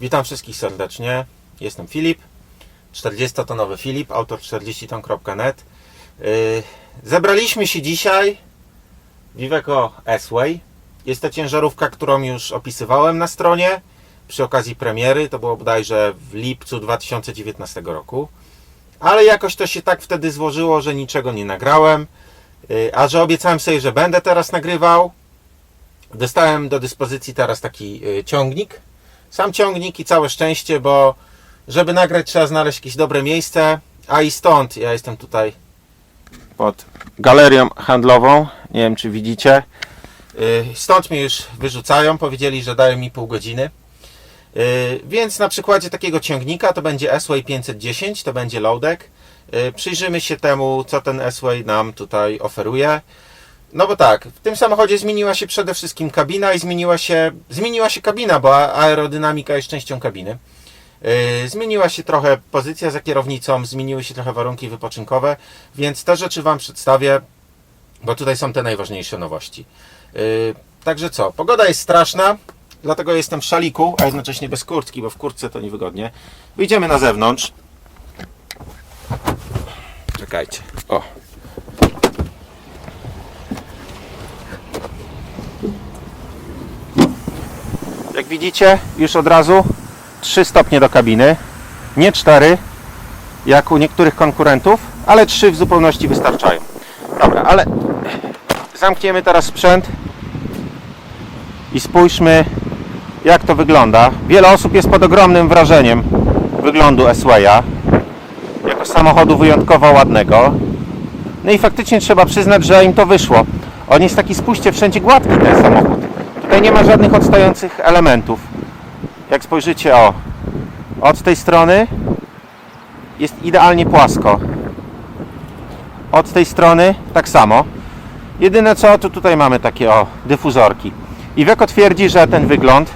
Witam wszystkich serdecznie. Jestem Filip, 40-tonowy Filip, autor 40ton.net. Yy, Zebraliśmy się dzisiaj w Iveco S-Way. Jest to ciężarówka, którą już opisywałem na stronie przy okazji premiery. To było bodajże w lipcu 2019 roku. Ale jakoś to się tak wtedy złożyło, że niczego nie nagrałem. Yy, A że obiecałem sobie, że będę teraz nagrywał, dostałem do dyspozycji teraz taki yy, ciągnik. Sam ciągnik i całe szczęście, bo żeby nagrać trzeba znaleźć jakieś dobre miejsce, a i stąd ja jestem tutaj pod galerią handlową. Nie wiem, czy widzicie. Yy, Stąd mnie już wyrzucają. Powiedzieli, że dają mi pół godziny. Yy, Więc na przykładzie takiego ciągnika to będzie S-Way 510, to będzie loadek. Yy, Przyjrzymy się temu, co ten S-Way nam tutaj oferuje. No bo tak, w tym samochodzie zmieniła się przede wszystkim kabina i zmieniła się, zmieniła się kabina, bo aerodynamika jest częścią kabiny. Yy, Zmieniła się trochę pozycja za kierownicą, zmieniły się trochę warunki wypoczynkowe, więc te rzeczy Wam przedstawię, bo tutaj są te najważniejsze nowości. Yy, Także co, pogoda jest straszna, dlatego jestem w szaliku, a jednocześnie bez kurtki, bo w kurtce to niewygodnie. Wyjdziemy na zewnątrz. Czekajcie. O. Jak widzicie, już od razu 3 stopnie do kabiny. Nie 4, jak u niektórych konkurentów, ale 3 w zupełności wystarczają. Dobra, ale zamkniemy teraz sprzęt i spójrzmy, jak to wygląda. Wiele osób jest pod ogromnym wrażeniem wyglądu S-Waya jako samochodu wyjątkowo ładnego. No i faktycznie trzeba przyznać, że im to wyszło. On jest taki, spójrzcie, wszędzie gładki ten samochód. Tutaj nie ma żadnych odstających elementów. Jak spojrzycie, o, od tej strony jest idealnie płasko. Od tej strony tak samo. Jedyne co, to tutaj mamy takie o, dyfuzorki. Iveco twierdzi, że ten wygląd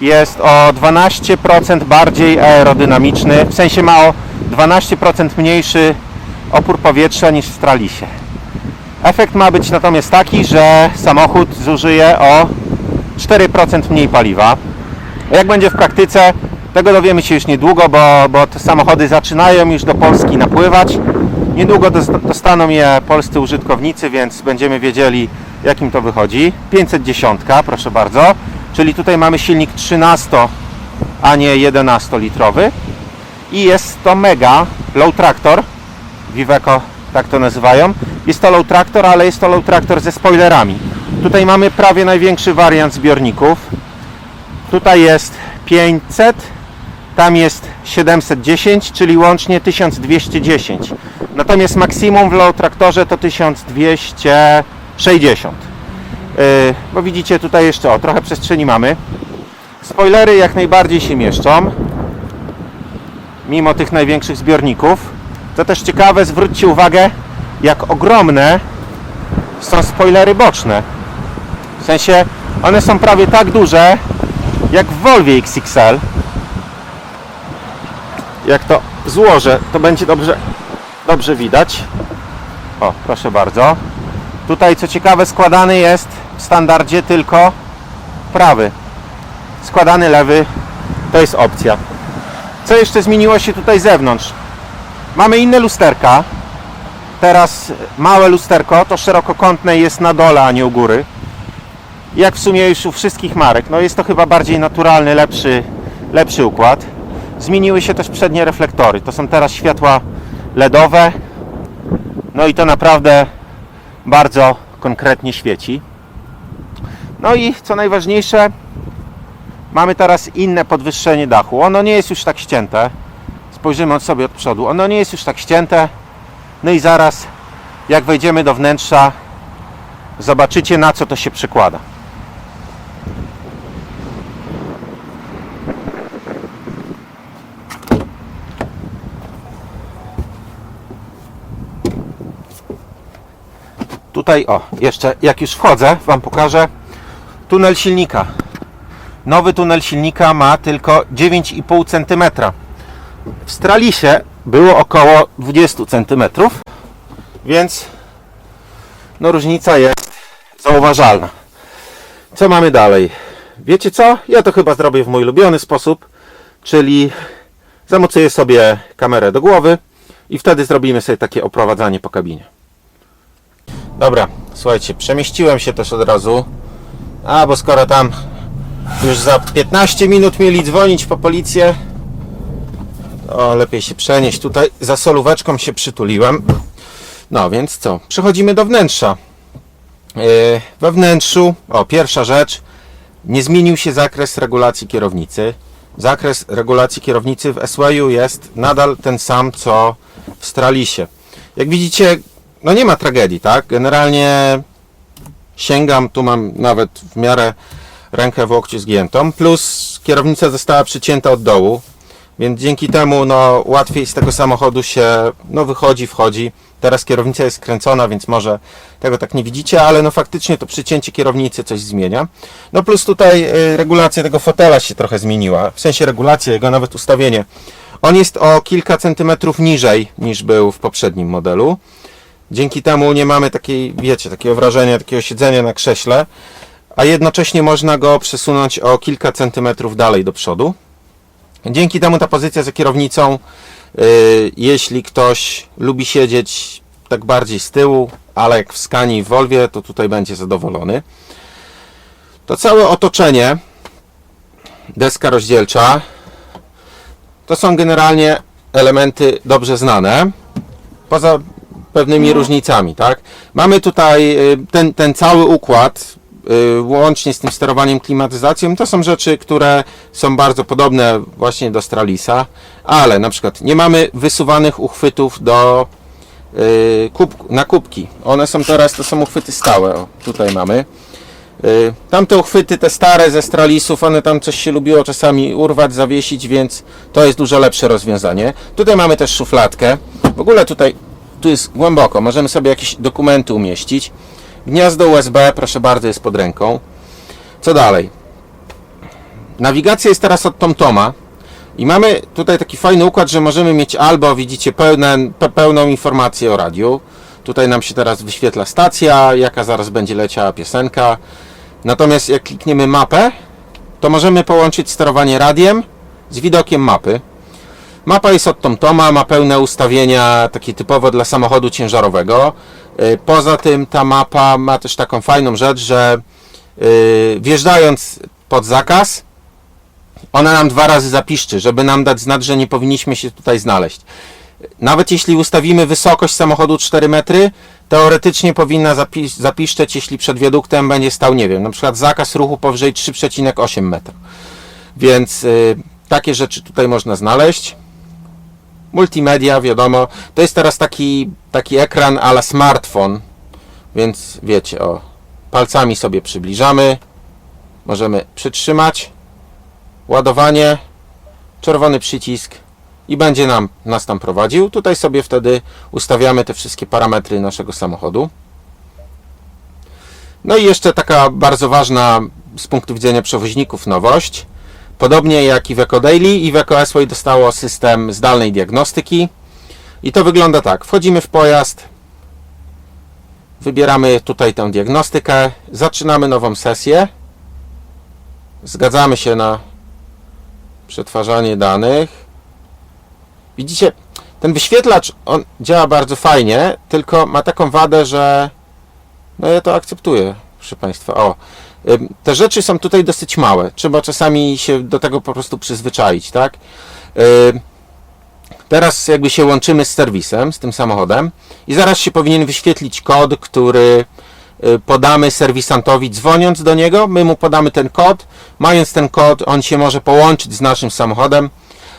jest o 12% bardziej aerodynamiczny, w sensie ma o 12% mniejszy opór powietrza niż w Stralisie. Efekt ma być natomiast taki, że samochód zużyje o 4% mniej paliwa. Jak będzie w praktyce, tego dowiemy się już niedługo, bo, bo te samochody zaczynają już do Polski napływać. Niedługo dos- dostaną je polscy użytkownicy, więc będziemy wiedzieli, jakim to wychodzi. 510, proszę bardzo. Czyli tutaj mamy silnik 13, a nie 11 litrowy. I jest to mega low tractor. Viveco tak to nazywają. Jest to low tractor, ale jest to low tractor ze spoilerami. Tutaj mamy prawie największy wariant zbiorników. Tutaj jest 500, tam jest 710, czyli łącznie 1210. Natomiast maksimum w low traktorze to 1260. Yy, bo widzicie tutaj jeszcze o, trochę przestrzeni mamy. Spoilery jak najbardziej się mieszczą, mimo tych największych zbiorników. To też ciekawe, zwróćcie uwagę, jak ogromne są spoilery boczne. W sensie one są prawie tak duże, jak w Volvo XXL. Jak to złożę, to będzie dobrze, dobrze widać. O, proszę bardzo. Tutaj co ciekawe składany jest w standardzie tylko prawy. Składany lewy to jest opcja. Co jeszcze zmieniło się tutaj zewnątrz? Mamy inne lusterka. Teraz małe lusterko, to szerokokątne jest na dole, a nie u góry. Jak w sumie już u wszystkich marek. No jest to chyba bardziej naturalny, lepszy, lepszy układ. Zmieniły się też przednie reflektory. To są teraz światła LEDowe. No i to naprawdę bardzo konkretnie świeci. No i co najważniejsze, mamy teraz inne podwyższenie dachu. Ono nie jest już tak ścięte. Spojrzymy od sobie od przodu. Ono nie jest już tak ścięte. No i zaraz, jak wejdziemy do wnętrza, zobaczycie na co to się przekłada. Tutaj, o, jeszcze jak już wchodzę, Wam pokażę tunel silnika. Nowy tunel silnika ma tylko 9,5 cm. W Stralisie było około 20 cm, więc no różnica jest zauważalna. Co mamy dalej? wiecie co? Ja to chyba zrobię w mój ulubiony sposób, czyli zamocuję sobie kamerę do głowy i wtedy zrobimy sobie takie oprowadzanie po kabinie. Dobra, słuchajcie, przemieściłem się też od razu. A, bo skoro tam już za 15 minut mieli dzwonić po policję, to lepiej się przenieść. Tutaj za solóweczką się przytuliłem. No więc co? Przechodzimy do wnętrza. Yy, we wnętrzu, o pierwsza rzecz, nie zmienił się zakres regulacji kierownicy. Zakres regulacji kierownicy w SWAyu jest nadal ten sam co w Stralisie. Jak widzicie, no nie ma tragedii, tak? Generalnie sięgam, tu mam nawet w miarę rękę w łokciu zgiętą, plus kierownica została przycięta od dołu, więc dzięki temu no, łatwiej z tego samochodu się no, wychodzi, wchodzi. Teraz kierownica jest skręcona, więc może tego tak nie widzicie, ale no faktycznie to przycięcie kierownicy coś zmienia. No plus tutaj y, regulacja tego fotela się trochę zmieniła, w sensie regulacja, jego nawet ustawienie. On jest o kilka centymetrów niżej niż był w poprzednim modelu. Dzięki temu nie mamy takiej, wiecie, takiego wrażenia, takiego siedzenia na krześle, a jednocześnie można go przesunąć o kilka centymetrów dalej do przodu. Dzięki temu ta pozycja za kierownicą, y, jeśli ktoś lubi siedzieć tak bardziej z tyłu, ale jak w Skanii i w Volvie, to tutaj będzie zadowolony. To całe otoczenie, deska rozdzielcza, to są generalnie elementy dobrze znane, poza pewnymi różnicami, tak? Mamy tutaj y, ten, ten cały układ, y, łącznie z tym sterowaniem klimatyzacją, to są rzeczy, które są bardzo podobne właśnie do Stralisa, ale na przykład nie mamy wysuwanych uchwytów do y, kubk, na kubki. One są teraz, to są uchwyty stałe, o, tutaj mamy. Y, Tamte uchwyty, te stare ze Stralisów, one tam coś się lubiło czasami urwać, zawiesić, więc to jest dużo lepsze rozwiązanie. Tutaj mamy też szufladkę. W ogóle tutaj, tu jest głęboko, możemy sobie jakieś dokumenty umieścić. Gniazdo USB, proszę bardzo, jest pod ręką. Co dalej? Nawigacja jest teraz od TomToma i mamy tutaj taki fajny układ, że możemy mieć albo, widzicie, pełne, pe, pełną informację o radiu. Tutaj nam się teraz wyświetla stacja, jaka zaraz będzie leciała piosenka. Natomiast jak klikniemy mapę, to możemy połączyć sterowanie radiem z widokiem mapy. Mapa jest od TomToma, ma pełne ustawienia takie typowo dla samochodu ciężarowego. Yy, Poza tym ta mapa ma też taką fajną rzecz, że yy, wjeżdżając pod zakaz, ona nam dwa razy zapiszczy, żeby nam dać znać, że nie powinniśmy się tutaj znaleźć. Nawet jeśli ustawimy wysokość samochodu 4 metry, teoretycznie powinna zapi- zapiszczeć, jeśli przed wiaduktem będzie stał, nie wiem, na przykład zakaz ruchu powyżej 3,8 metra. Więc y, takie rzeczy tutaj można znaleźć. Multimedia, wiadomo, to jest teraz taki, taki ekran ala smartfon, więc wiecie, o, palcami sobie przybliżamy, możemy przytrzymać, ładowanie, czerwony przycisk i będzie nam, nas tam prowadził. Tutaj sobie wtedy ustawiamy te wszystkie parametry naszego samochodu. No i jeszcze taka bardzo ważna z punktu widzenia przewoźników nowość. Podobnie jak i w EcoDaily i w EcoSway dostało system zdalnej diagnostyki. I to wygląda tak. Wchodzimy w pojazd, wybieramy tutaj tę diagnostykę, zaczynamy nową sesję, zgadzamy się na przetwarzanie danych. Widzicie, ten wyświetlacz on działa bardzo fajnie, tylko ma taką wadę, że no ja to akceptuję, proszę Państwa. O, te rzeczy są tutaj dosyć małe. Trzeba czasami się do tego po prostu przyzwyczaić, tak? Teraz jakby się łączymy z serwisem, z tym samochodem i zaraz się powinien wyświetlić kod, który y, podamy serwisantowi dzwoniąc do niego, my mu podamy ten kod, mając ten kod on się może połączyć z naszym samochodem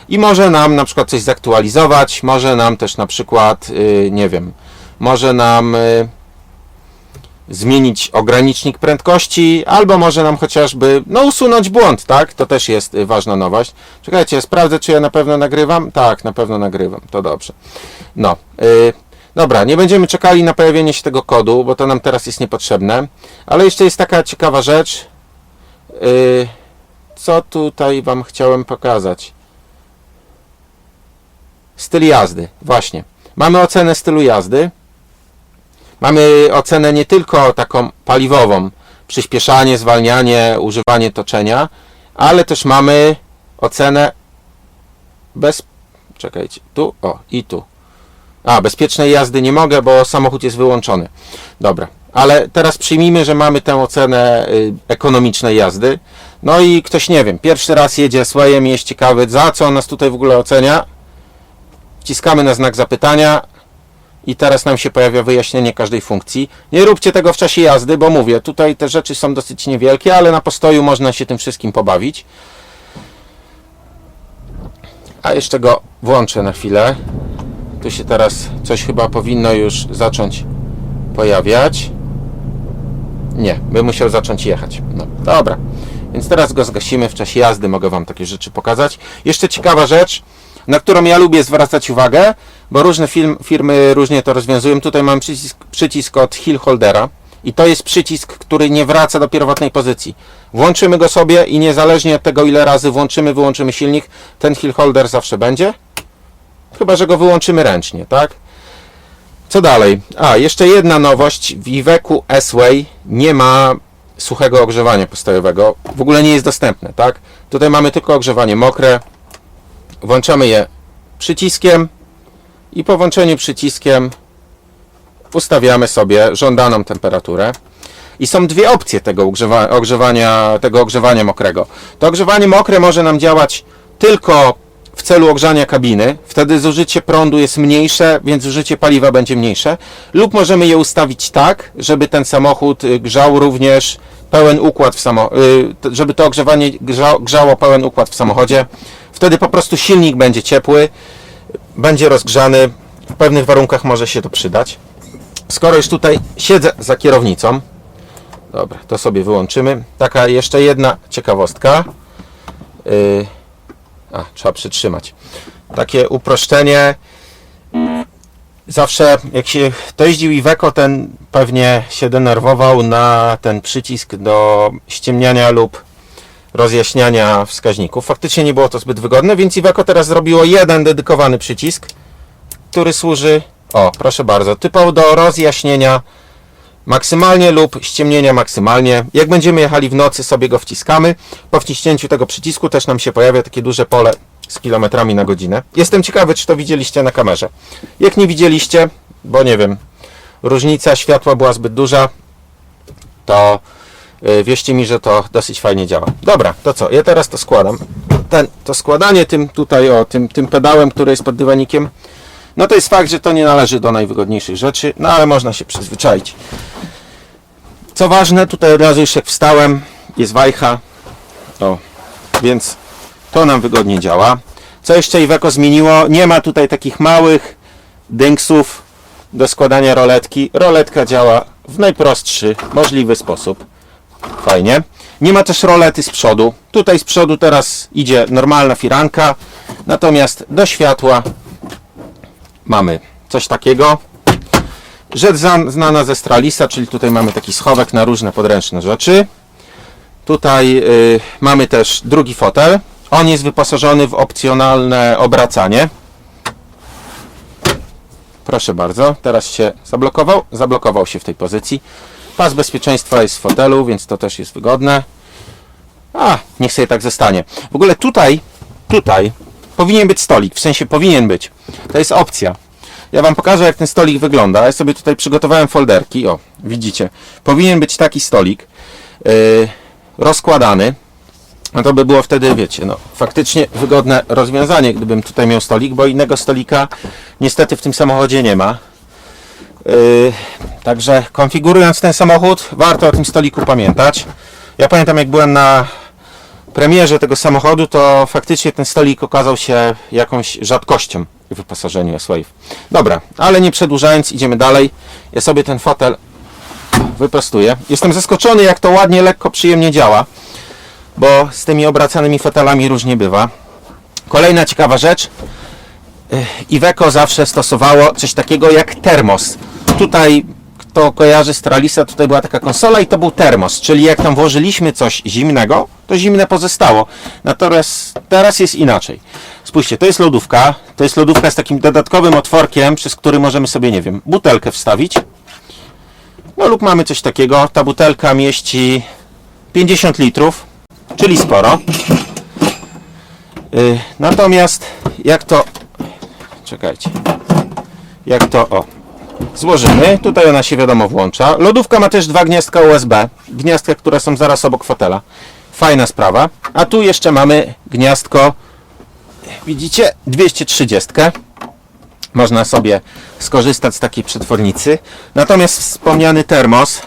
i może nam na przykład coś zaktualizować, może nam też na przykład, y, nie wiem, może nam y, zmienić ogranicznik prędkości, albo może nam chociażby no, usunąć błąd, tak? To też jest y, ważna nowość. Czekajcie, sprawdzę, czy ja na pewno nagrywam. Tak, na pewno nagrywam, to dobrze. No, y, dobra, nie będziemy czekali na pojawienie się tego kodu, bo to nam teraz jest niepotrzebne. Ale jeszcze jest taka ciekawa rzecz. Y, co tutaj Wam chciałem pokazać? Styl jazdy, właśnie. Mamy ocenę stylu jazdy. Mamy ocenę nie tylko taką paliwową, przyspieszanie, zwalnianie, używanie toczenia, ale też mamy ocenę bez... czekajcie, tu, o i tu. A, bezpiecznej jazdy nie mogę, bo samochód jest wyłączony. Dobra, ale teraz przyjmijmy, że mamy tę ocenę y, ekonomicznej jazdy. No i ktoś, nie wiem, pierwszy raz jedzie Swayem, jest ciekawy, za co on nas tutaj w ogóle ocenia. Wciskamy na znak zapytania i teraz nam się pojawia wyjaśnienie każdej funkcji. Nie róbcie tego w czasie jazdy, bo mówię, tutaj te rzeczy są dosyć niewielkie, ale na postoju można się tym wszystkim pobawić. A jeszcze go włączę na chwilę. Tu się teraz coś chyba powinno już zacząć pojawiać. Nie, by musiał zacząć jechać. No, dobra. Więc teraz go zgasimy w czasie jazdy, mogę Wam takie rzeczy pokazać. Jeszcze ciekawa rzecz, na którą ja lubię zwracać uwagę, bo różne film, firmy różnie to rozwiązują. Tutaj mam przycisk, przycisk od Hill Holdera i to jest przycisk, który nie wraca do pierwotnej pozycji. Włączymy go sobie i niezależnie od tego ile razy włączymy, wyłączymy silnik, ten Hill Holder zawsze będzie. Chyba, że go wyłączymy ręcznie, tak? Co dalej? A, jeszcze jedna nowość. W Iveco S-Way nie ma suchego ogrzewania postojowego. W ogóle nie jest dostępne, tak? Tutaj mamy tylko ogrzewanie mokre. Włączamy je przyciskiem i po włączeniu przyciskiem ustawiamy sobie żądaną temperaturę. I są dwie opcje tego ogrzewa- ogrzewania, tego ogrzewania mokrego. To ogrzewanie mokre może nam działać tylko w celu ogrzania kabiny. Wtedy zużycie prądu jest mniejsze, więc zużycie paliwa będzie mniejsze. Lub możemy je ustawić tak, żeby ten samochód y, grzał również pełen układ w samo, y, żeby to ogrzewanie grza- grzało pełen układ w samochodzie. Wtedy po prostu silnik będzie ciepły, będzie rozgrzany. W pewnych warunkach może się to przydać. Skoro już tutaj siedzę za kierownicą, dobra, to sobie wyłączymy. Taka jeszcze jedna ciekawostka. Yy, a, trzeba przytrzymać. Takie uproszczenie. Zawsze jak się to jeździł Iveco, ten pewnie się denerwował na ten przycisk do ściemniania lub rozjaśniania wskaźników. Faktycznie nie było to zbyt wygodne, więc Iveco teraz zrobiło jeden dedykowany przycisk, który służy, o proszę bardzo, typowo do rozjaśnienia maksymalnie lub ściemnienia maksymalnie. Jak będziemy jechali w nocy, sobie go wciskamy. Po wciśnięciu tego przycisku też nam się pojawia takie duże pole z kilometrami na godzinę. Jestem ciekawy, czy to widzieliście na kamerze. Jak nie widzieliście, bo nie wiem, różnica światła była zbyt duża, to wierzcie mi, że to dosyć fajnie działa. Dobra, to co? Ja teraz to składam. Ten, to składanie tym tutaj, o, tym, tym pedałem, który jest pod dywanikiem, no to jest fakt, że to nie należy do najwygodniejszych rzeczy, no ale można się przyzwyczaić. Co ważne, tutaj od razu już jak wstałem, jest wajcha, o, więc to nam wygodnie działa. Co jeszcze Iveco zmieniło? Nie ma tutaj takich małych dynksów do składania roletki. Roletka działa w najprostszy możliwy sposób. Fajnie. Nie ma też rolety z przodu. Tutaj z przodu teraz idzie normalna firanka, natomiast do światła mamy coś takiego. Rzecz zna- znana ze Stralisa, czyli tutaj mamy taki schowek na różne podręczne rzeczy. Tutaj y, mamy też drugi fotel. On jest wyposażony w opcjonalne obracanie. Proszę bardzo, teraz się zablokował. Zablokował się w tej pozycji. Pas bezpieczeństwa jest w fotelu, więc to też jest wygodne. A, niech sobie tak zostanie. W ogóle tutaj, tutaj powinien być stolik, w sensie powinien być. To jest opcja. Ja Wam pokażę, jak ten stolik wygląda. Ja sobie tutaj przygotowałem folderki. O, widzicie. Powinien być taki stolik yy, rozkładany. No to by było wtedy, wiecie, no faktycznie wygodne rozwiązanie, gdybym tutaj miał stolik, bo innego stolika niestety w tym samochodzie nie ma. Yy, także konfigurując ten samochód, warto o tym stoliku pamiętać. Ja pamiętam, jak byłem na premierze tego samochodu, to faktycznie ten stolik okazał się jakąś rzadkością w wyposażeniu S-Wave. Dobra, ale nie przedłużając, idziemy dalej. Ja sobie ten fotel wyprostuję. Jestem zaskoczony, jak to ładnie, lekko, przyjemnie działa, bo z tymi obracanymi fotelami różnie bywa. Kolejna ciekawa rzecz. Iveco zawsze stosowało coś takiego jak termos. Tutaj kto kojarzy z tutaj była taka konsola i to był termos, czyli jak tam włożyliśmy coś zimnego, to zimne pozostało. Natomiast teraz jest inaczej. Spójrzcie, to jest lodówka, to jest lodówka z takim dodatkowym otworkiem, przez który możemy sobie, nie wiem, butelkę wstawić. No lub mamy coś takiego. Ta butelka mieści 50 litrów, czyli sporo. Y, Natomiast jak to. Czekajcie. Jak to. O. Złożymy. Tutaj ona się wiadomo włącza. Lodówka ma też dwa gniazdka USB. Gniazdka, które są zaraz obok fotela. Fajna sprawa. A tu jeszcze mamy gniazdko. Widzicie? 230. Można sobie skorzystać z takiej przetwornicy. Natomiast wspomniany termos.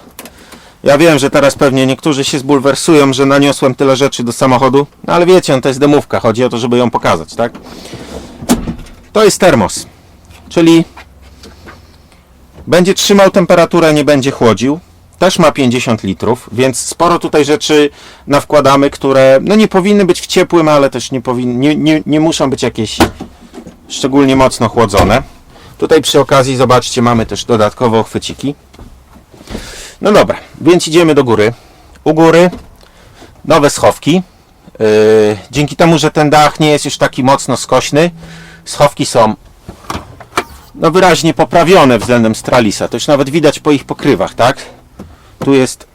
Ja wiem, że teraz pewnie niektórzy się zbulwersują, że naniosłem tyle rzeczy do samochodu, no ale wiecie, no to jest demówka, chodzi o to, żeby ją pokazać, tak? To jest termos, czyli będzie trzymał temperaturę, nie będzie chłodził. Też ma 50 litrów, więc sporo tutaj rzeczy nawkładamy, które no nie powinny być w ciepłym, ale też nie, powinny, nie, nie, nie muszą być jakieś szczególnie mocno chłodzone. Tutaj przy okazji, zobaczcie, mamy też dodatkowo chwyciki. No dobra, więc idziemy do góry. U góry nowe schowki. Yy, dzięki temu, że ten dach nie jest już taki mocno skośny, schowki są no wyraźnie poprawione względem Stralisa. To już nawet widać po ich pokrywach, tak? Tu jest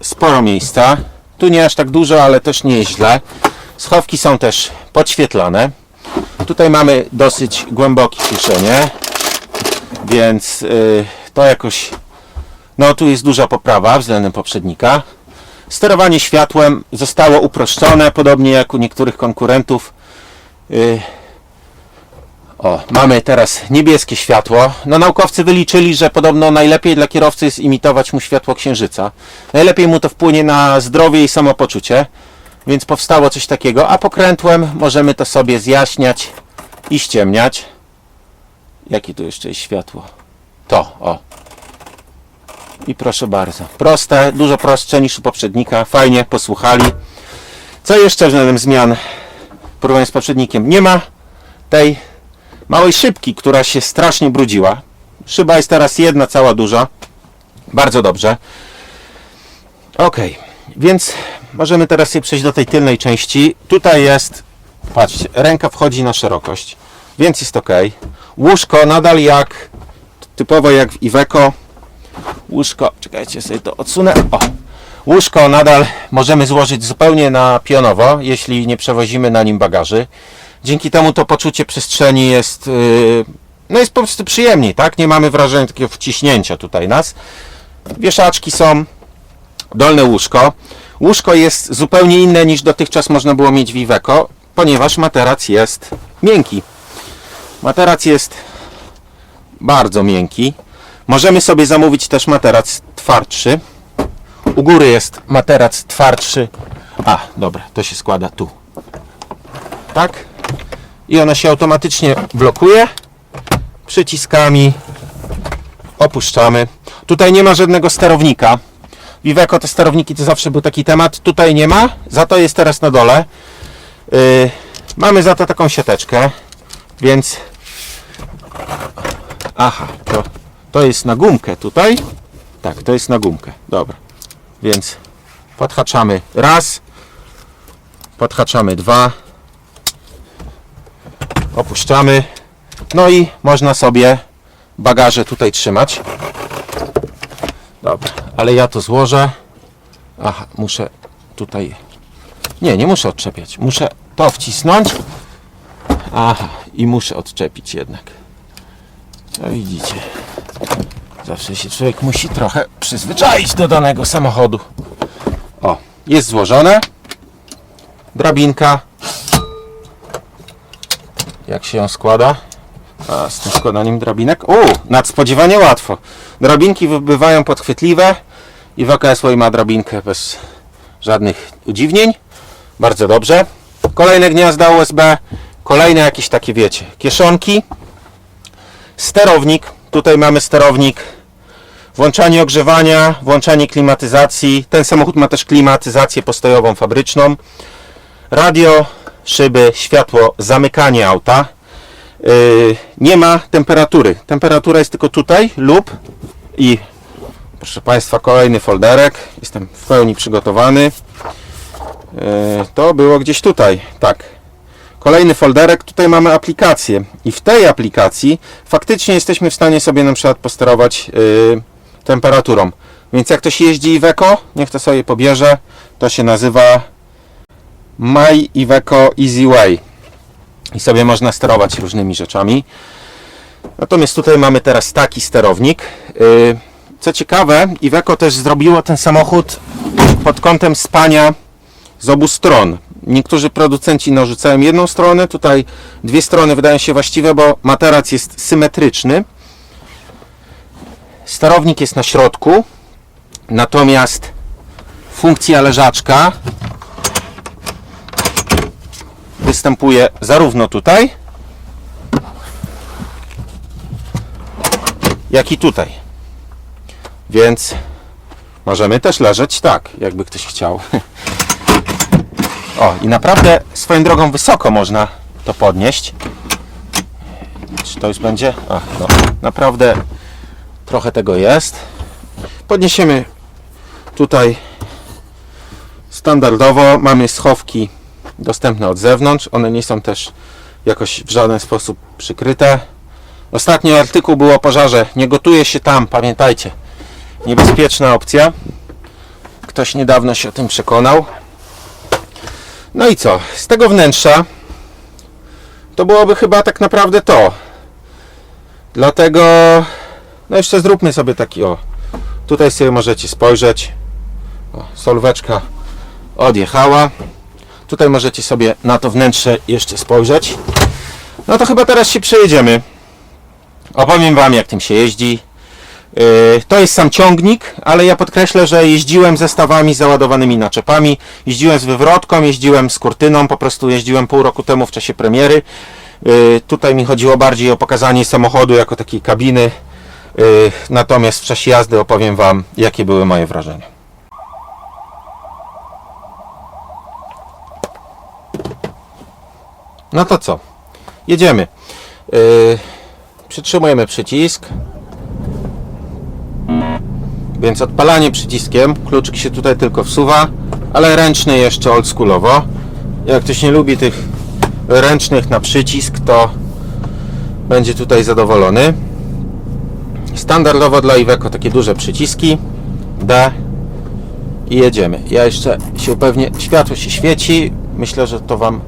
sporo miejsca. Tu nie aż tak dużo, ale też nie jest źle. Schowki są też podświetlane. Tutaj mamy dosyć głębokie kieszenie, więc yy, to jakoś no tu jest duża poprawa względem poprzednika. Sterowanie światłem zostało uproszczone, podobnie jak u niektórych konkurentów. Yy, O, mamy teraz niebieskie światło. No naukowcy wyliczyli, że podobno najlepiej dla kierowcy jest imitować mu światło księżyca. Najlepiej mu to wpłynie na zdrowie i samopoczucie. Więc powstało coś takiego, a pokrętłem możemy to sobie zjaśniać i ściemniać. Jakie tu jeszcze jest światło? To, o. I proszę bardzo. Proste, dużo prostsze niż u poprzednika. Fajnie, posłuchali. Co jeszcze względem zmian w porównaniu z poprzednikiem? Nie ma tej małej szybki, która się strasznie brudziła. Szyba jest teraz jedna, cała duża. Bardzo dobrze. Ok, więc możemy teraz sobie przejść do tej tylnej części. Tutaj jest, patrzcie, ręka wchodzi na szerokość, więc jest ok. Łóżko nadal jak, typowo jak w Iveco, łóżko, czekajcie, sobie to odsunę. O, łóżko nadal możemy złożyć zupełnie na pionowo, jeśli nie przewozimy na nim bagaży. Dzięki temu to poczucie przestrzeni jest, yy, no jest po prostu przyjemniej, tak? Nie mamy wrażenia takiego wciśnięcia tutaj nas. Wieszaczki są, dolne łóżko. Łóżko jest zupełnie inne niż dotychczas można było mieć w Iveco, ponieważ materac jest miękki. Materac jest bardzo miękki. Możemy sobie zamówić też materac twardszy. U góry jest materac twardszy. A, dobra, to się składa tu. Tak. I ona się automatycznie blokuje. Przyciskami opuszczamy. Tutaj nie ma żadnego sterownika. W Iveco te sterowniki to zawsze był taki temat. Tutaj nie ma, za to jest teraz na dole. Yy, mamy za to taką siateczkę, więc Aha, to, to jest na gumkę tutaj. Tak, to jest na gumkę. Dobra. Więc podhaczamy raz, podhaczamy dwa, opuszczamy. No i można sobie bagaże tutaj trzymać. Dobra, ale ja to złożę. Aha, muszę tutaj. Nie, nie muszę odczepiać. Muszę to wcisnąć. Aha, i muszę odczepić jednak. No widzicie. Zawsze się człowiek musi trochę przyzwyczaić do danego samochodu. O, jest złożone. Drabinka. Jak się ją składa? A, z tym składaniem drabinek. U, nadspodziewanie łatwo. Drabinki bywają podchwytliwe i WKS ma drabinkę bez żadnych udziwnień. Bardzo dobrze. Kolejne gniazda USB. Kolejne jakieś takie, wiecie, kieszonki sterownik. Tutaj mamy sterownik. Włączanie ogrzewania, włączanie klimatyzacji. Ten samochód ma też klimatyzację postojową, fabryczną. Radio, szyby, światło, zamykanie auta. Yy, nie ma temperatury. Temperatura jest tylko tutaj lub i proszę Państwa kolejny folderek. Jestem w pełni przygotowany. Yy, to było gdzieś tutaj. Tak, Kolejny folderek, tutaj mamy aplikację i w tej aplikacji faktycznie jesteśmy w stanie sobie na przykład posterować yy, temperaturą. Więc jak ktoś jeździ Iveco, niech to sobie pobierze. To się nazywa My Iveco Easy Way. I sobie można sterować różnymi rzeczami. Natomiast tutaj mamy teraz taki sterownik. Yy, Co ciekawe, Iveco też zrobiło ten samochód pod kątem spania z obu stron. Niektórzy producenci narzucają jedną stronę, tutaj dwie strony wydają się właściwe, bo materac jest symetryczny. Sterownik jest na środku, natomiast funkcja leżaczka występuje zarówno tutaj, jak i tutaj. Więc możemy też leżeć tak, jakby ktoś chciał. O, i naprawdę swoją drogą wysoko można to podnieść. Czy to już będzie? Ach, no, naprawdę trochę tego jest. Podniesiemy tutaj standardowo. Mamy schowki dostępne od zewnątrz. One nie są też jakoś w żaden sposób przykryte. Ostatni artykuł był o pożarze. Nie gotuje się tam, pamiętajcie. Niebezpieczna opcja. Ktoś niedawno się o tym przekonał. No i co? Z tego wnętrza to byłoby chyba tak naprawdę to. Dlatego no jeszcze zróbmy sobie taki o. Tutaj sobie możecie spojrzeć. O, solweczka odjechała. Tutaj możecie sobie na to wnętrze jeszcze spojrzeć. No to chyba teraz się przejedziemy. Opowiem Wam jak tym się jeździ. Yy, To jest sam ciągnik, ale ja podkreślę, że jeździłem zestawami załadowanymi naczepami, jeździłem z wywrotką, jeździłem z kurtyną, po prostu jeździłem pół roku temu w czasie premiery. Yy, Tutaj mi chodziło bardziej o pokazanie samochodu jako takiej kabiny, Yy, natomiast w czasie jazdy opowiem Wam, jakie były moje wrażenia. No to co? Jedziemy. Yy, Przytrzymujemy przycisk. Więc odpalanie przyciskiem, kluczyk się tutaj tylko wsuwa, ale ręczny jeszcze oldschoolowo. Jak ktoś nie lubi tych ręcznych na przycisk, to będzie tutaj zadowolony. Standardowo dla Iveco takie duże przyciski D i jedziemy. Ja jeszcze się upewnię, światło się świeci. Myślę, że to Wam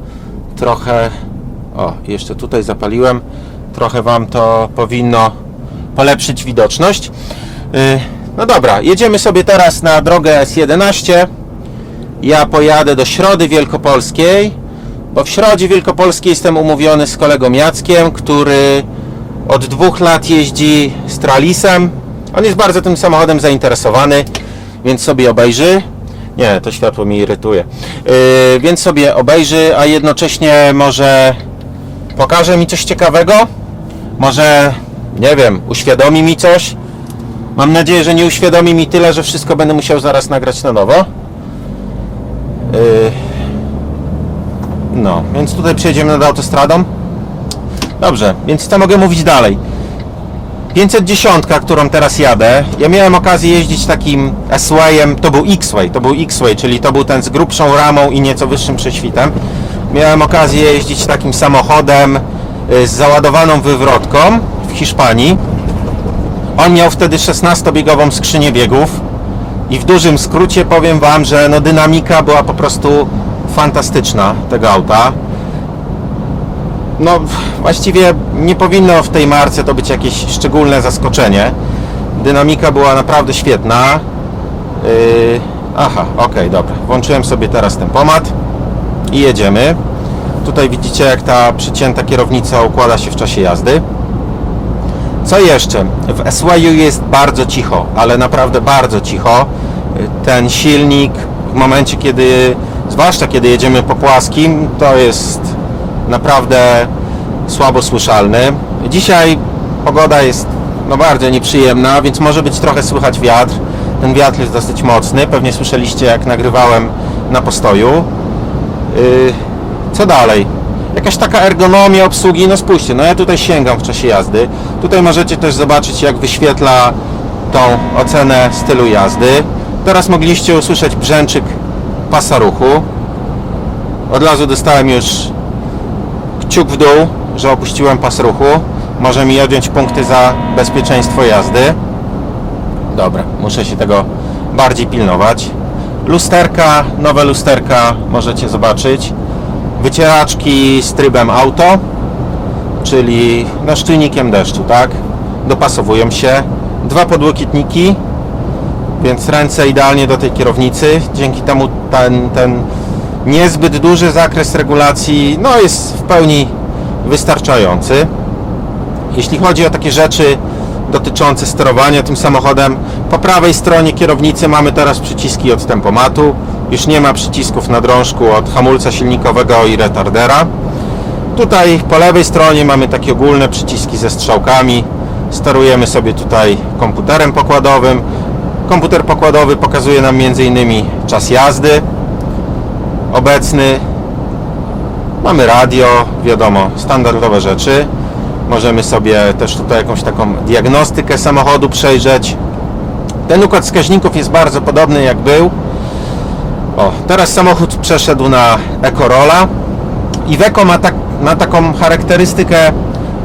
trochę o, jeszcze tutaj zapaliłem. Trochę Wam to powinno polepszyć widoczność. Yy, no dobra, jedziemy sobie teraz na drogę S11. Ja pojadę do Środy Wielkopolskiej, bo w Środzie Wielkopolskiej jestem umówiony z kolegą Jackiem, który od dwóch lat jeździ z Tralisem. On jest bardzo tym samochodem zainteresowany, więc sobie obejrzy. Nie, to światło mi irytuje. Yy, więc sobie obejrzy, a jednocześnie może pokaże mi coś ciekawego. Może, nie wiem, uświadomi mi coś. Mam nadzieję, że nie uświadomi mi tyle, że wszystko będę musiał zaraz nagrać na nowo. Yy, no, więc tutaj przejedziemy nad autostradą. Dobrze, więc co mogę mówić dalej? 510, którą teraz jadę, ja miałem okazję jeździć takim S-Wayem, to był X-Way, to był X-Way, czyli to był ten z grubszą ramą i nieco wyższym prześwitem. Miałem okazję jeździć takim samochodem y, z załadowaną wywrotką w Hiszpanii. On miał wtedy 16-biegową skrzynię biegów i w dużym skrócie powiem Wam, że no dynamika była po prostu fantastyczna tego auta. No właściwie nie powinno w tej marce to być jakieś szczególne zaskoczenie. Dynamika była naprawdę świetna. Yy, aha, ok, dobra. Włączyłem sobie teraz tempomat i jedziemy. Tutaj widzicie jak ta przycięta kierownica układa się w czasie jazdy. Co jeszcze? W SYU jest bardzo cicho, ale naprawdę bardzo cicho. Ten silnik w momencie, kiedy, zwłaszcza kiedy jedziemy po płaskim, to jest naprawdę słabo słyszalny. Dzisiaj pogoda jest no bardzo nieprzyjemna, więc może być trochę słychać wiatr. Ten wiatr jest dosyć mocny. Pewnie słyszeliście jak nagrywałem na postoju. Yy, co dalej? Jakaś taka ergonomia obsługi, no spójrzcie, no ja tutaj sięgam w czasie jazdy. Tutaj możecie też zobaczyć jak wyświetla tą ocenę stylu jazdy. Teraz mogliście usłyszeć brzęczyk pasa ruchu. Od razu dostałem już kciuk w dół, że opuściłem pas ruchu. Może mi odjąć punkty za bezpieczeństwo jazdy. Dobra, muszę się tego bardziej pilnować. Lusterka, nowe lusterka możecie zobaczyć. Wycieraczki z trybem auto, czyli no, czujnikiem deszczu, tak? Dopasowują się. Dwa podłokietniki, więc ręce idealnie do tej kierownicy. Dzięki temu ten, ten niezbyt duży zakres regulacji no, jest w pełni wystarczający. Jeśli chodzi o takie rzeczy dotyczące sterowania tym samochodem, po prawej stronie kierownicy mamy teraz przyciski od tempomatu. Już nie ma przycisków na drążku od hamulca silnikowego i retardera. Tutaj po lewej stronie mamy takie ogólne przyciski ze strzałkami. Sterujemy sobie tutaj komputerem pokładowym. Komputer pokładowy pokazuje nam m.in. czas jazdy obecny. Mamy radio, wiadomo, standardowe rzeczy. Możemy sobie też tutaj jakąś taką diagnostykę samochodu przejrzeć. Ten układ wskaźników jest bardzo podobny jak był. O, teraz samochód przeszedł na Ecorola. Iveco ma, tak, ma taką charakterystykę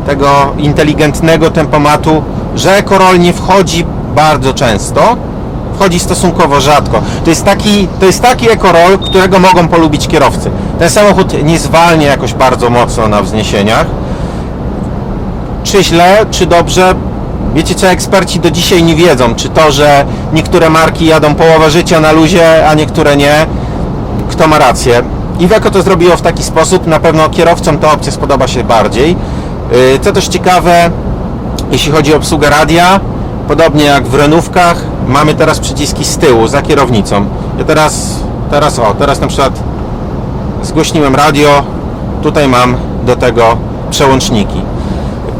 tego inteligentnego tempomatu, że Ecorol nie wchodzi bardzo często, wchodzi stosunkowo rzadko. To jest taki, to jest taki Ecorol, którego mogą polubić kierowcy. Ten samochód nie zwalnia jakoś bardzo mocno na wzniesieniach. Czy źle, czy dobrze? Wiecie co, eksperci do dzisiaj nie wiedzą, czy to, że niektóre marki jadą połowę życia na luzie, a niektóre nie, kto ma rację. Iveco to zrobiło w taki sposób, na pewno kierowcom ta opcja spodoba się bardziej. Yy, Co też ciekawe, jeśli chodzi o obsługę radia, podobnie jak w renówkach, mamy teraz przyciski z tyłu, za kierownicą. Ja teraz, teraz o, teraz na przykład zgłośniłem radio, tutaj mam do tego przełączniki.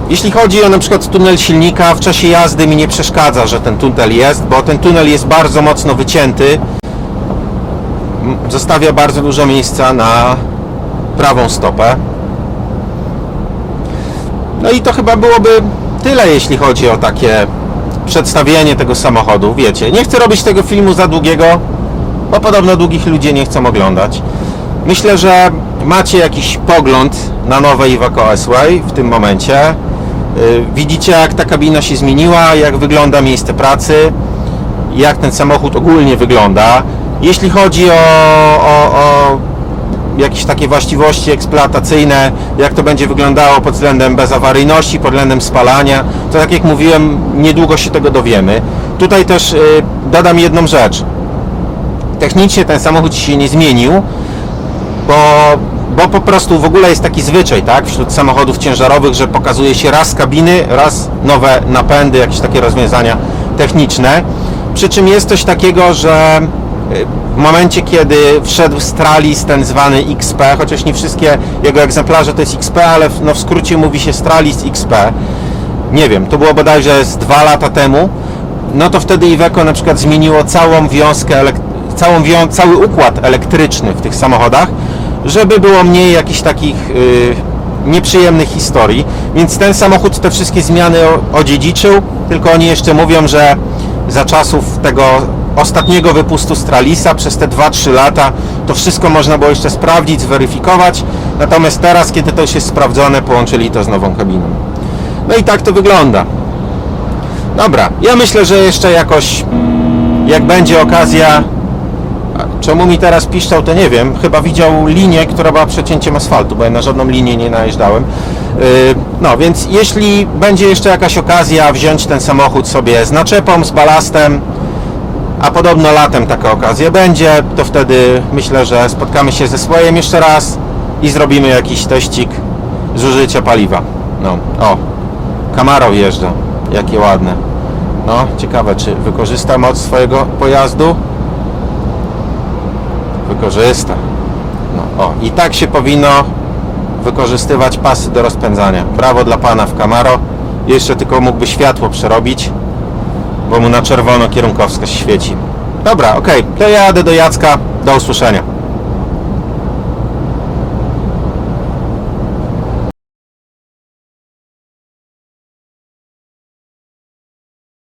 Jeśli chodzi o na przykład tunel silnika, w czasie jazdy mi nie przeszkadza, że ten tunel jest, bo ten tunel jest bardzo mocno wycięty. Zostawia bardzo dużo miejsca na prawą stopę. No i to chyba byłoby tyle, jeśli chodzi o takie przedstawienie tego samochodu. Wiecie, nie chcę robić tego filmu za długiego, bo podobno długich ludzie nie chcą oglądać. Myślę, że macie jakiś pogląd na nowe Iveco S-Way w tym momencie. Yy, Widzicie, jak ta kabina się zmieniła, jak wygląda miejsce pracy, jak ten samochód ogólnie wygląda. Jeśli chodzi o, o, o jakieś takie właściwości eksploatacyjne, jak to będzie wyglądało pod względem bezawaryjności, pod względem spalania, to tak jak mówiłem, niedługo się tego dowiemy. Tutaj też yy, dodam jedną rzecz. Technicznie ten samochód się nie zmienił, bo, bo po prostu w ogóle jest taki zwyczaj, tak, wśród samochodów ciężarowych, że pokazuje się raz kabiny, raz nowe napędy, jakieś takie rozwiązania techniczne. Przy czym jest coś takiego, że y, w momencie, kiedy wszedł Stralis, ten zwany XP, chociaż nie wszystkie jego egzemplarze to jest XP, ale w, no w skrócie mówi się Stralis XP, nie wiem, to było bodajże z dwa lata temu, no to wtedy Iveco na przykład zmieniło całą wiązkę, całą wią- cały układ elektryczny w tych samochodach, żeby było mniej jakichś takich y, nieprzyjemnych historii. Więc ten samochód te wszystkie zmiany odziedziczył, tylko oni jeszcze mówią, że za czasów tego ostatniego wypustu Stralisa przez te 2-3 lata to wszystko można było jeszcze sprawdzić, zweryfikować. Natomiast teraz, kiedy to już jest sprawdzone, połączyli to z nową kabiną. No i tak to wygląda. Dobra, ja myślę, że jeszcze jakoś, jak będzie okazja, czemu mi teraz piszczał, to nie wiem. Chyba widział linię, która była przecięciem asfaltu, bo ja na żadną linię nie najeżdżałem. Yy, No, więc jeśli będzie jeszcze jakaś okazja wziąć ten samochód sobie z naczepą, z balastem, a podobno latem taka okazja będzie, to wtedy myślę, że spotkamy się ze swoim jeszcze raz i zrobimy jakiś teścik zużycia paliwa. No, o, Camaro wjeżdża. Jakie ładne. No, ciekawe, czy wykorzysta moc swojego pojazdu? Wykorzysta. No, o, i tak się powinno wykorzystywać pasy do rozpędzania. Brawo dla pana w Camaro. Jeszcze tylko mógłby światło przerobić, bo mu na czerwono kierunkowskaz świeci. Dobra, okej, to ja jadę do Jacka. Do usłyszenia.